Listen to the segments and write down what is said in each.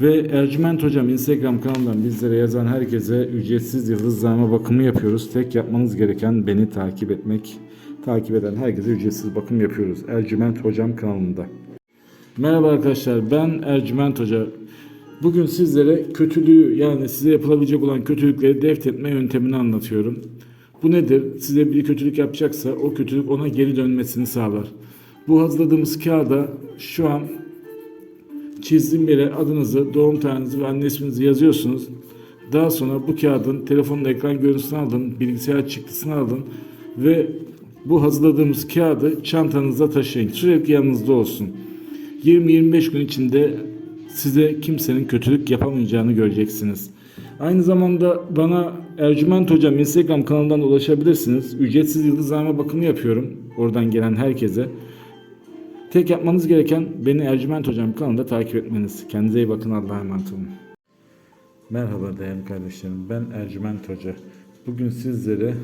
Ve Ercüment Hocam Instagram kanalından bizlere yazan herkese ücretsiz yıldızlama bakımı yapıyoruz. Tek yapmanız gereken beni takip etmek. Takip eden herkese ücretsiz bakım yapıyoruz. Ercüment Hocam kanalında. Merhaba arkadaşlar ben Ercüment Hoca. Bugün sizlere kötülüğü yani size yapılabilecek olan kötülükleri deft etme yöntemini anlatıyorum. Bu nedir? Size bir kötülük yapacaksa o kötülük ona geri dönmesini sağlar. Bu hazırladığımız kağıda şu an çizdiğim yere adınızı, doğum tarihinizi ve anne isminizi yazıyorsunuz. Daha sonra bu kağıdın telefonun ekran görüntüsünü alın, bilgisayar çıktısını alın ve bu hazırladığımız kağıdı çantanızda taşıyın. Sürekli yanınızda olsun. 20-25 gün içinde size kimsenin kötülük yapamayacağını göreceksiniz. Aynı zamanda bana Ercüment Hocam Instagram kanalından ulaşabilirsiniz. Ücretsiz yıldızlama bakımı yapıyorum. Oradan gelen herkese. Tek yapmanız gereken beni Ercüment Hocam kanalında takip etmeniz. Kendinize iyi bakın. Allah'a emanet olun. Merhaba değerli kardeşlerim. Ben Ercüment Hoca. Bugün sizlere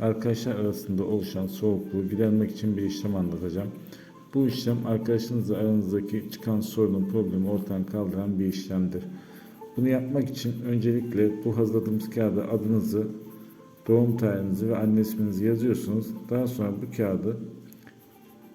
arkadaşlar arasında oluşan soğukluğu gidermek için bir işlem anlatacağım. Bu işlem arkadaşınızla aranızdaki çıkan sorunun problemi ortadan kaldıran bir işlemdir. Bunu yapmak için öncelikle bu hazırladığımız kağıda adınızı, doğum tarihinizi ve anne isminizi yazıyorsunuz. Daha sonra bu kağıdı